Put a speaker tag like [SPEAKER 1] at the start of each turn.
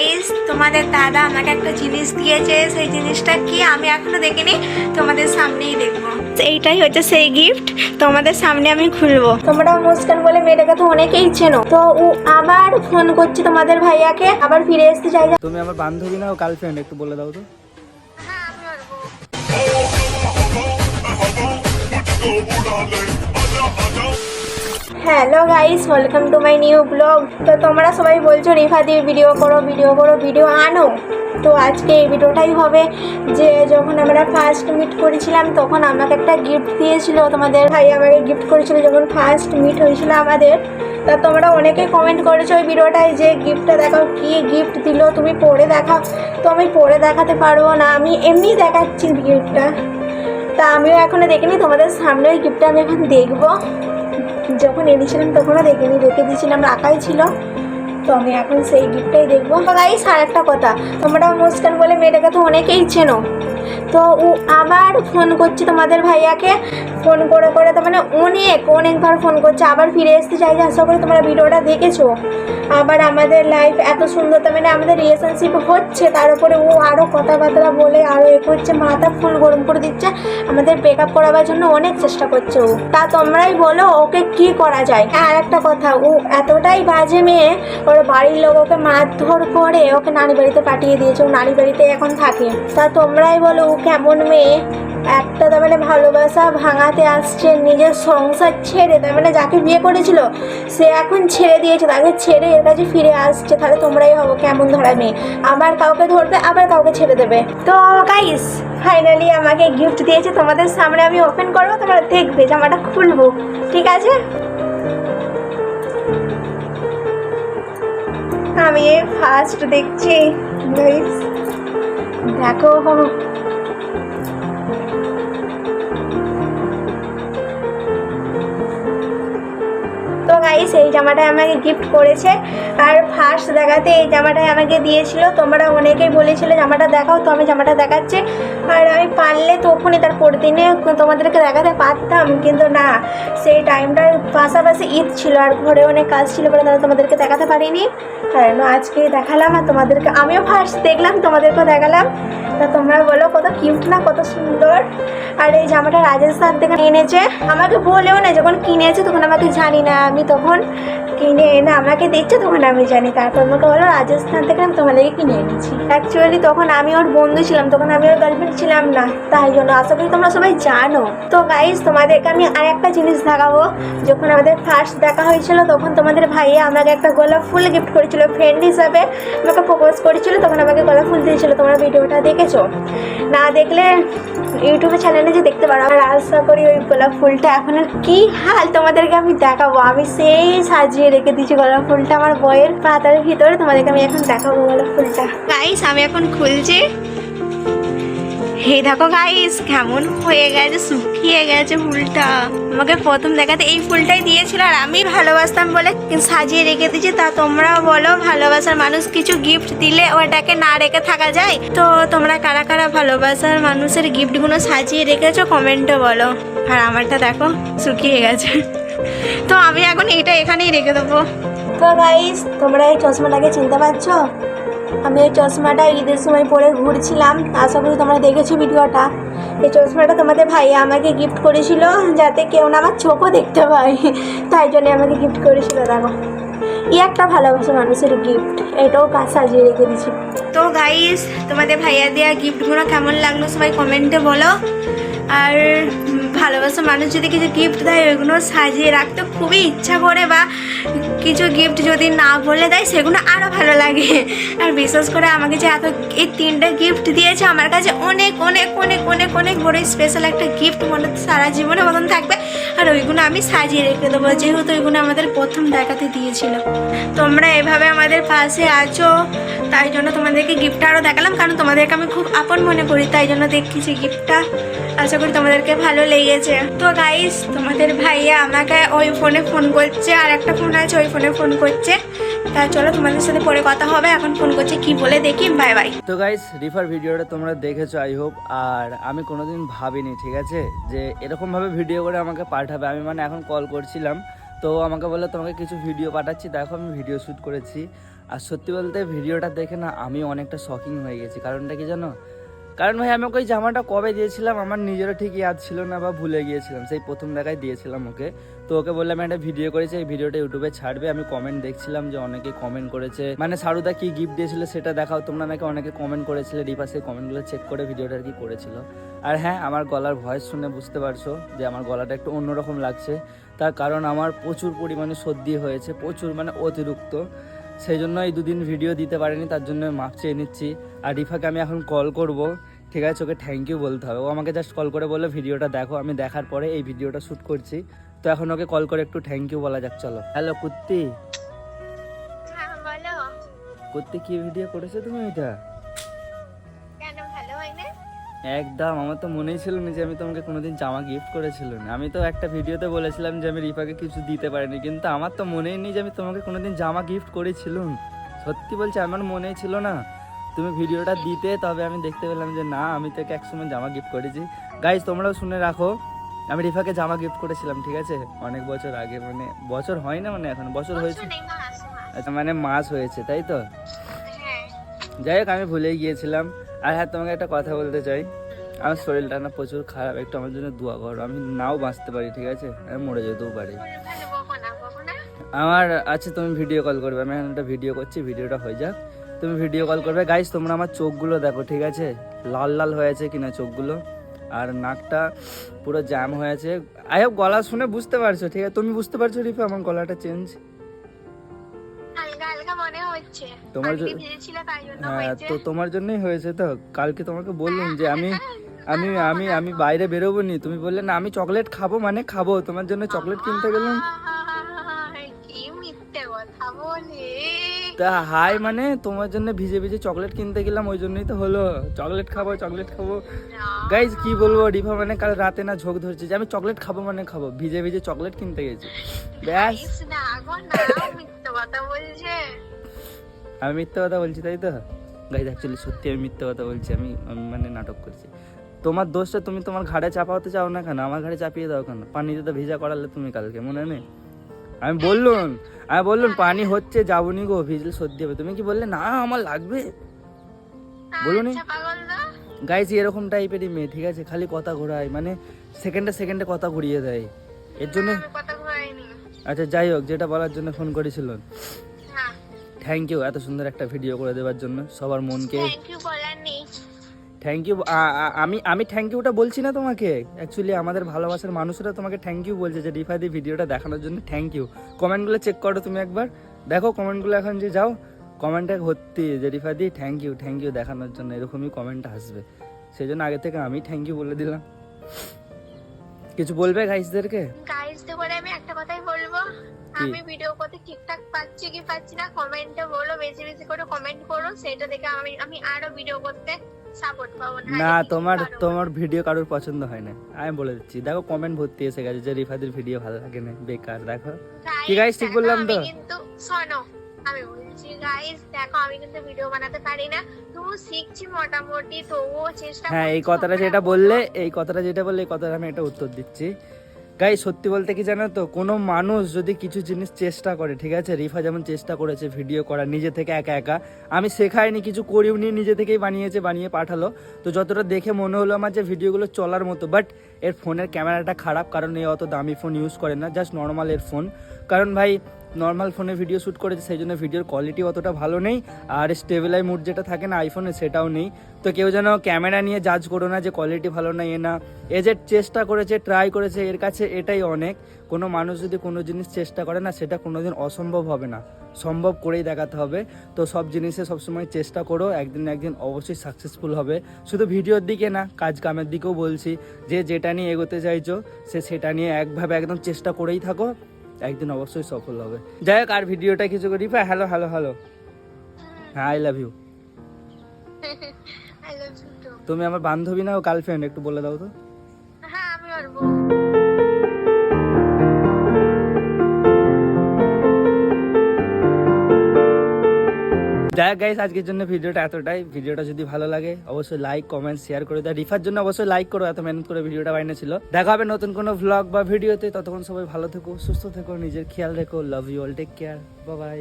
[SPEAKER 1] Guys তোমাদের দাদা আমাকে একটা জিনিস দিয়েছে সেই জিনিসটা কি আমি এখনও দেখিনি তোমাদের সামনেই দেখব। এইটাই হচ্ছে সেই গিফট তোমাদের সামনে আমি খুলবো। তোমরা মুস্কান বলে মেয়েটাকে তো অনেকেই চেনো। তো ও আবার ফোন করছে তোমাদের ভাইয়াকে আবার ফিরে আসতে চাই
[SPEAKER 2] তুমি আমার বান্ধবী না গার্লফ্রেন্ড একটু বলে দাও তো।
[SPEAKER 1] Hello guys welcome to my new blog তো তোমরা সবাই বলছো, রেফা দিয়ে ভিডিও করো ভিডিও করো ভিডিও আনো। তো আজকে এই ভিডিওটাই হবে যে যখন আমরা ফার্স্ট মিট করেছিলাম, তখন আমাকে একটা গিফট দিয়েছিল। তোমাদের ভাই আমাকে গিফট করেছিল যখন ফার্স্ট মিট হয়েছিল আমাদের। তা তোমরা অনেকেই কমেন্ট করেছ ওই ভিডিওটায় যে গিফটটা দেখাও, কি গিফট দিল, তুমি পড়ে দেখাও। তো আমি পড়ে দেখাতে পারব না, আমি এমনি দেখাচ্ছি গিফটটা তা আমিও এখনও দেখিনি, তোমাদের সামনে ওই গিফটটা আমি এখন দেখব। যখন এনেছিলাম তখনও দেখিনি, রেখে দিয়েছিলাম, রাখাই ছিল। তো আমি এখন সেই গিফটটাই দেখব। তো গাইস আর একটা কথা, তোমরা মুস্কান বলে মেয়েটাকে তো অনেকেই চেনো। তো ও আবার ফোন করছে তোমাদের ভাইয়াকে। ফোন করে করে তো মানে অনেক, অনেকবার ফোন করছে। আবার ফিরে আসতে চাইছে আশা করি তোমরা ভিডিওটা দেখেছ। আবার আমাদের লাইফ এত সুন্দর, তো মানে আমাদের রিলেশনশিপ হচ্ছে, তার উপরে ও আরও কথাবার্তা বলে আরও এ করছে মাথা ফুল গরম করে দিচ্ছে, আমাদের ব্রেকআপ করাবার জন্য অনেক চেষ্টা করছে ও। তা তোমরাই বলো, ওকে কি করা যায়? আর একটা কথা, ও এতটাই বাজে মেয়ে, ওর বাড়ির লোক ওকে মারধর করে, ওকে নানি বাড়িতে পাঠিয়ে দিয়েছে, ও নানি বাড়িতে এখন থাকে। তা তোমরাই বলো, ও কেমন মেয়ে? একটা তার মানে ভালোবাসা ভাঙাতে আসছে, নিজের সংসার ছেড়ে, তার মানে যাকে বিয়ে করেছিল, সে এখন ছেড়ে দিয়েছে, তাকে ছেড়ে এর কাছে ফিরে আসছে, তাহলে তোমরাই হব কেমন ধরা মেয়ে। আবার কাউকে ধরবে আবার কাউকে ছেড়ে দেবে। তো গাইস ফাইনালি আমাকে গিফট দিয়েছে, তোমাদের সামনে আমি ওপেন করব, তোমরা দেখবে, জামাটা খুলবো, ঠিক আছে? আমি ফার্স্ট দেখছি গাইস দেখো তো গাইস এই জামাটা আমাকে গিফট করেছে। আর ফার্স্ট দেখাতে এই জামাটাই আমাকে দিয়েছিল। তোমরা অনেকেই বলেছিলে, জামাটা দেখাও তো, আমি জামাটা দেখাচ্ছি। আর আমি পারলে তখনই তার পরদিনে তোমাদেরকে দেখাতে পারতাম, কিন্তু না, সেই টাইমটার পাশাপাশি ঈদ ছিল, আর ঘরে অনেক কাজ ছিল বলে তাহলে তোমাদেরকে দেখাতে পারিনি। কারণ আজকে দেখালাম, আর তোমাদেরকে আমিও ফার্স্ট দেখলাম, তোমাদেরকেও দেখালাম। তা তোমরা বলো, কত কিউট না, কত সুন্দর। আর এই জামাটা রাজস্থান থেকে এনেছে। আমাকে বলেও না, যখন কিনেছে তখন আমাকে জানি না, আমি তখন কিনে এনে আমাকে দিচ্ছে, তখন আমি জানি। তারপর আমাকে বলো রাজস্থান থেকে আমি তোমাদেরকে কিনে এনেছি। অ্যাকচুয়ালি তখন আমি ওর বন্ধু ছিলাম, তখন আমি ওর গার্লফ্রেন্ড ছিলাম না, তাই জন্য। আশা করি তোমরা সবাই জানো। তো গাইজ তোমাদেরকে আমি আর একটা জিনিস দেখাবো। যখন আমাদের ফার্স্ট দেখা হয়েছিল, তখন তোমাদের ভাইয়া আমাকে একটা গোলাপ ফুল গিফট করেছিল ফ্রেন্ড হিসাবে আমাকে প্রপোজ করেছিল, তখন আমাকে গোলাপ ফুল দিয়েছিল। তোমরা ভিডিওটা দেখেছ। না দেখলে ইউটিউবে চ্যানেলে যে দেখতে পারো, আর আশা করি ওই গোলাপ ফুলটা এখন কি হাল তোমাদেরকে আমি দেখাবো। আমি সেই সাজিয়ে রেখে দিয়েছি গোলাপ ফুলটা। আমার বয়ের পাতার ভিতরে তোমাদেরকে আমি এখন দেখাবো গোলাপ ফুলটা। গাইস আমি এখন খুলছি। হে দেখো গাইস কেমন হয়ে গেছে, শুকিয়ে গেছে ফুলটা। আমাকে প্রথম দেখাতে এই ফুলটাই দিয়েছিল আর আমি ভালোবাসতাম বলে সাজিয়ে রেখে দিয়েছি। তা তোমরাও বলো, ভালোবাসার মানুষ কিছু গিফট দিলে ওটাকে না রেখে থাকা যায়? তো তোমরা কারা কারা ভালোবাসার মানুষের গিফটগুলো সাজিয়ে রেখেছো কমেন্টে বলো। আর আমারটা দেখো, শুকিয়ে গেছে। তো আমি এখন এটা এখানেই রেখে দেবো। তো গাইস তোমরা এই চশমাটাকে চিনতে পারছ? আমি এই চশমাটা ঈদের সময় পরে ঘুরছিলাম আশা করি তোমরা দেখেছ ভিডিওটা। এই চশমাটা তোমাদের ভাইয়া আমাকে গিফট করেছিল যাতে কেউ না আমার চোখও দেখতে পায়। তাই জন্য আমাকে গিফট করেছিল দেখো। ই একটা ভালোবাসা মানুষের গিফট এটাও কাজ সাজিয়ে রেখে দিয়েছি। তো গাইস তোমাদের ভাইয়া দেওয়া গিফটগুলো কেমন লাগল সবাই কমেন্টে বলো। আর ভালোবাসা মানুষ যদি কিছু গিফট দেয় ওইগুলো সাজিয়ে রাখতে খুবই ইচ্ছা করে বা কিছু গিফট যদি না বলে দেয়, সেগুলো আরও ভালো লাগে। আর বিশেষ করে আমাকে যে এত, এই তিনটে গিফট দিয়েছে, আমার কাছে অনেক অনেক অনেক অনেক অনেক বড় স্পেশাল একটা গিফট মনে সারা জীবনের মতন থাকবে। আর ওইগুলো আমি সাজিয়ে রেখে দেবো, যেহেতু ওইগুলো আমাদের প্রথম দেখাতে দিয়েছিল। তোমরা এভাবে আমাদের পাশে আছো, তাই জন্য তোমাদেরকে গিফটটা আরও দেখালাম, কারণ তোমাদেরকে আমি খুব আপন মনে করি, তাই জন্য দেখছি গিফটটা আশা করি তোমাদেরকে ভালো লেগেছে। তো গাইস তোমাদের ভাইয়া আমাকে ওই ফোনে ফোন করছে, আর একটা ফোন আছে, ওই ফোনে ফোন করছে। তা চলো তোমাদের সাথে পরে কথা হবে, এখন ফোন করছে কি বলে দেখি বাই বাই
[SPEAKER 2] তো গাইস রিফার ভিডিওটা তোমরা দেখেছ আই হোপ আর আমি কোনোদিন ভাবিনি, ঠিক আছে? যে এরকমভাবে ভিডিও করে আমাকে পাঠাবে। আমি মানে এখন কল করছিলাম, তো আমাকে বলল, তোমাকে কিছু ভিডিও পাঠাচ্ছি। দেখো, আমি ভিডিও শ্যুট করেছি। আর সত্যি বলতে ভিডিওটা দেখে না আমি অনেকটা শকিং হয়ে গেছি। কারণটা কি জানো? কারণ ভাই, আমি ওকে ওই জামাটা কবে দিয়েছিলাম আমার নিজেরও ঠিক ইয়াদ ছিল না বা ভুলে গিয়েছিলাম। সেই প্রথম দেখায় দিয়েছিলাম ওকে। তো ওকে বললাম একটা ভিডিও করেছি, এই ভিডিওটা ইউটিউবে ছাড়বে। আমি কমেন্ট দেখছিলাম যে অনেকে কমেন্ট করেছে মানে সারুদা কি গিফট দিয়েছিল সেটা দেখাও, তোমরা নাকি অনেকে কমেন্ট করেছিলে? রিপা সেই কমেন্টগুলো চেক করে ভিডিওটা আর কি করেছিল। আর হ্যাঁ আমার গলার ভয়েস শুনে বুঝতে পারছ যে আমার গলাটা একটু অন্যরকম লাগছে। তার কারণ আমার প্রচুর পরিমাণে সর্দি হয়েছে, প্রচুর মানে অতিরিক্ত। সেই জন্য এই দুদিন ভিডিও দিতে পারিনি, তার জন্য মাপ চেয়ে নিচ্ছি। আর রিফাকে আমি এখন কল করব। ঠিক আছে ওকে থ্যাংক ইউ বলতে হবে। ও আমাকে জাস্ট কল করে বলল ভিডিওটা দেখো। আমি দেখার পরে এই ভিডিওটা শ্যুট করছি। তো এখন ওকে কল করে একটু থ্যাংক ইউ বলা যাক চলো। হ্যালো কুত্তি।
[SPEAKER 1] হ্যাঁ বলো।
[SPEAKER 2] কুত্তি কি ভিডিও করেছ তুমি এটা?
[SPEAKER 1] কেন ভালো হয় না
[SPEAKER 2] একদম আমার তো মনেই ছিল না যে আমি তোমাকে কোনোদিন জামা গিফট করেছিল না। আমি তো একটা ভিডিওতে বলেছিলাম যে আমি রিফাকে কিছু দিতে পারিনি কিন্তু আমার তো মনেই নেই যে আমি তোমাকে কোনোদিন জামা গিফট করেছিলাম। সত্যি বলছি আমার মনেই ছিল না। তুমি ভিডিওটা দিতে তবে আমি দেখতে পেলাম যে না আমি তোকে একসময় জামা গিফট করেছি। গাইজ তোমরাও শুনে রাখো আমি রিফাকে জামা গিফট করেছিলাম ঠিক আছে? অনেক বছর আগে মানে বছর হয় না মানে এখন বছর হয়েছে। আচ্ছা মানে মাস হয়েছে তাই তো?
[SPEAKER 1] হ্যাঁ।
[SPEAKER 2] যাই হোক আমি ভুলেই গিয়েছিলাম। আর হ্যাঁ তোমাকে একটা কথা বলতে চাই। আমার শরীরটা না প্রচুর খারাপ একটু আমার জন্য দোয়া করো। আমি নাও বাঁচতে পারি ঠিক আছে? আমি মরে যেতেও পারি। আমার আচ্ছা তুমি ভিডিও কল করবে আমি এখন একটা ভিডিও করছি ভিডিওটা হয়ে যাক। তুমি ভিডিও কল করবে। গাইস তোমরা আমার চোখগুলো দেখো ঠিক আছে? লাল লাল হয়েছে কিনা চোখগুলো? আর নাকটা পুরো জ্যাম হয়েছে আই হোপ গলা শুনে বুঝতে পারছ ঠিক আছে? তুমি বুঝতে পারছ রিফা আমার গলাটা চেঞ্জ তোমার হ্যাঁ তো তোমার জন্যই হয়েছে তো? কালকে তোমাকে বললাম যে আমি আমি আমি আমি বাইরে বেরোবো নি। তুমি বললে না আমি চকলেট খাব মানে খাব। তোমার জন্য চকলেট কিনতে গেলাম। তা হাই মানে তোমার জন্য ভিজে ভিজে চকলেট কিনতে গেলাম ওই জন্যই তো হলো। চকলেট খাব চকলেট খাব। গাইজ কি বলব রিফা মানে কাল রাতে না ঝোঁক ধরছে যে আমি চকলেট খাব মানে খাব ভিজে ভিজে চকলেট কিনতে গেছি। ব্যাস। আমি মিথ্যে কথা বলছি তাই তো? গাইজ অ্যাকচুয়ালি সত্যি আমি মিথ্যে কথা বলছি আমি আমি মানে নাটক করছি। তোমার দোষটা তুমি তোমার ঘাড়ে চাপাতে চাও না কেন? আমার ঘাড়ে চাপিয়ে দাও কেন? পানিতে তো ভিজা করালে তুমি কালকে মনে নেই? আমি বললুন আমি বললুন পানি হচ্ছে যাবনি গো ভিজলে সর্দি হবে। তুমি কি বললে? না আমার লাগবে। বলুনি?
[SPEAKER 1] আচ্ছা
[SPEAKER 2] গাইজ এরকম টাইপেরই মেয়ে ঠিক আছে? খালি কথা ঘোরায় মানে সেকেন্ডে সেকেন্ডে কথা ঘুরিয়ে দেয়। এর জন্য আচ্ছা যাই হোক যেটা বলার জন্য ফোন করেছিল
[SPEAKER 1] হ্যাঁ।
[SPEAKER 2] থ্যাংক ইউ এত সুন্দর একটা ভিডিও করে দেওয়ার জন্য। সবার মনকে
[SPEAKER 1] থ্যাংক ইউ
[SPEAKER 2] আমি আমি থ্যাংক ইউটা বলছি না তোমাকে। অ্যাকচুয়ালি আমাদের ভালোবাসার মানুষরা তোমাকে থ্যাংক ইউ বলছে যে রিফাদি ভিডিওটা দেখানোর জন্য থ্যাংক ইউ কমেন্টগুলো চেক করো তুমি একবার। দেখো কমেন্টগুলো এখন যে যাও কমেন্টে ভর্তি যে রিফাদি থ্যাংক ইউ থ্যাংক ইউ দেখানোর জন্য এরকমই কমেন্ট আসবে। সেই জন্য আগে থেকে আমি থ্যাংক ইউ বলে দিলাম। কিছু বলবে গাইসদেরকে
[SPEAKER 1] গাইজদের বলে আমি একটা কথাই বলব। আমি ভিডিও করতে ঠিকঠাক পাচ্ছি কি পাচ্ছি না কমেন্টে বলো বেশি বেশি করে কমেন্ট করো সেটা দেখে আমি আমি আরও ভিডিও করতে
[SPEAKER 2] না তোমার তোমার ভিডিও কারোর পছন্দ হয় না। আমি বলে দিচ্ছি দেখো কমেন্ট ভর্তি এসে গেছে যে রিফাদের ভিডিও ভালো লাগে না বেকার দেখো। কি গাইস ঠিক বললাম তো?
[SPEAKER 1] কিন্তু শোনো আমি বলছি গাইস দেখো আমি কিন্তু ভিডিও বানাতে পারি না। তবু শিখছি মোটামুটি তবুও চেষ্টা
[SPEAKER 2] হ্যাঁ এই কথাটা যেটা বললে এই কথাটা যেটা বললে এই কথাটা আমি একটা উত্তর দিচ্ছি। গাই সত্যি বলতে কি জানো তো, কোনো মানুষ যদি কিছু জিনিস চেষ্টা করে, ঠিক আছে? রিফা যেমন চেষ্টা করেছে ভিডিও করা, নিজে থেকে একা একা। আমি শেখাইনি, কিছু করিও নি, নিজে থেকেই বানিয়েছে, বানিয়ে পাঠালো। তো যতটা দেখে মনে হলো আমার যে ভিডিওগুলো চলার মতো বাট এর ফোনের ক্যামেরাটা খারাপ, কারণ এ অত দামি ফোন ইউজ করে না জাস্ট নর্মাল এর ফোন কারণ ভাই নর্মাল ফোনে ভিডিও শ্যুট করেছে, সেই জন্য ভিডিওর কোয়ালিটি অতটা ভালো নেই, আর স্টেবিলাই মুড যেটা থাকে না আইফোনে সেটাও নেই। তো কেউ যেন ক্যামেরা নিয়ে জাজ করো না যে কোয়ালিটি ভালো না, এ না। এ যে চেষ্টা করেছে ট্রাই করেছে, এর কাছে এটাই অনেক। কোনো মানুষ যদি কোনো জিনিস চেষ্টা করে না, সেটা কোনোদিন অসম্ভব হবে না। সম্ভব করেই দেখাতে হবে। তো সব জিনিসে সবসময় চেষ্টা করো, একদিন একদিন অবশ্যই সাকসেসফুল হবে। শুধু ভিডিওর দিকে না, কাজ কামের দিকেও বলছি, যে যেটা নিয়ে এগোতে চাইছো, সে সেটা নিয়ে একভাবে একদম চেষ্টা করেই থাকো। একদিন অবশ্যই সফল হবে। যাই হোক আর ভিডিওটা কিছু করি। হ্যালো হ্যালো হ্যালো হ্যাঁ আই লাভ ইউ. তুমি আমার বান্ধবী না ও গার্লফ্রেন্ড একটু বলে দাও তো। যাই গাইস আজকের জন্য ভিডিওটা এতটাই। ভিডিওটা যদি ভালো লাগে, অবশ্যই লাইক কমেন্ট শেয়ার করে দাও। রিফার জন্য অবশ্যই লাইক করো, এত মেহনত করে ভিডিওটা বানিয়েছিল। দেখা হবে নতুন কোনো ভ্লগ বা ভিডিওতে ততক্ষণ সবাই ভালো থেকো, সুস্থ থেকো, নিজের খেয়াল রেখো। Love you all take care bye